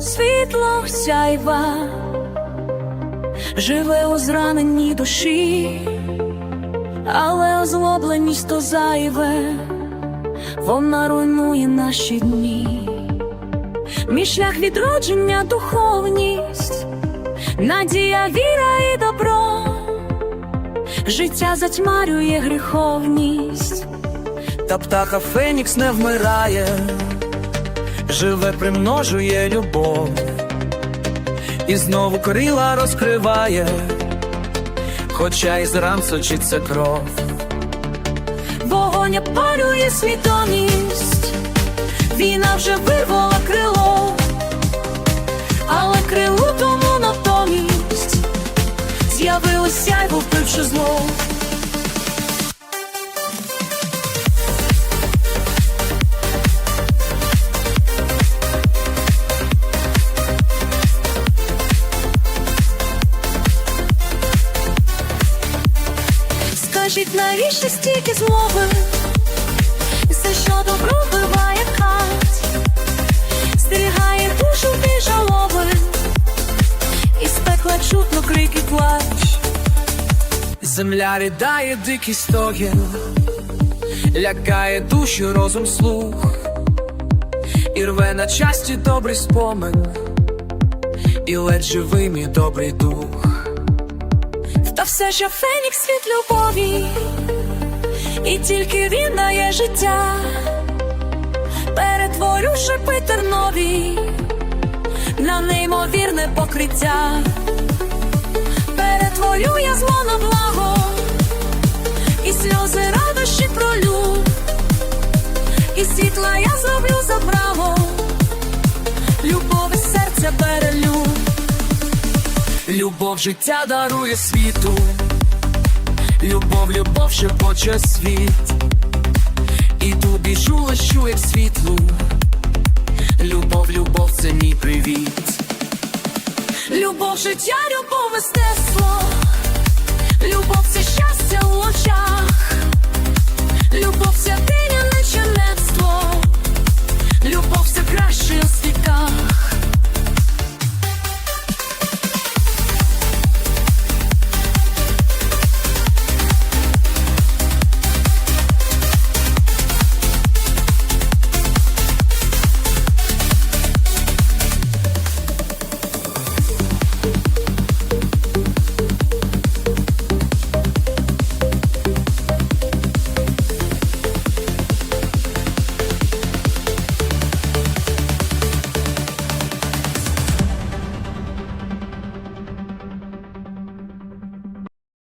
світло сяйва, живе у зраненій душі, але озлобленість то зайве, вона руйнує наші дні. Мій шлях відродження, духовність, надія, віра і добро, життя затьмарює гріховність. Та птаха Фенікс не вмирає, живе, примножує любов, і знову крила розкриває, хоча із ран сочиться кров. Вогонь опалює свідомість, війна вже вирвала крило, але крилу тому натомість з'явилось сяйво, вбивши зло. Скажіть, навіщо стільки змови? За що добро вбиває кать, стерігає душу від жалоби, із пекла чутно крики плач. Земля ридає дикий стогін, лякає душі розум слух, і рве на часті добрий спомин, і ледь живий мій добрий дух. Та все я фенікс від любові, і тільки він дає життя, перетворю шипи тернові на неймовірне покриття, перетворю я зло на благо, і сльози радощі пролю, і світла я зроблю забраво, любов із серця перелю. Любов життя дарує світу, любов, любов шепоче світ, і тобі біжу лещу, як світлу. Любов, любов, це мій привіт. Любов, життя, любов, мистецтво,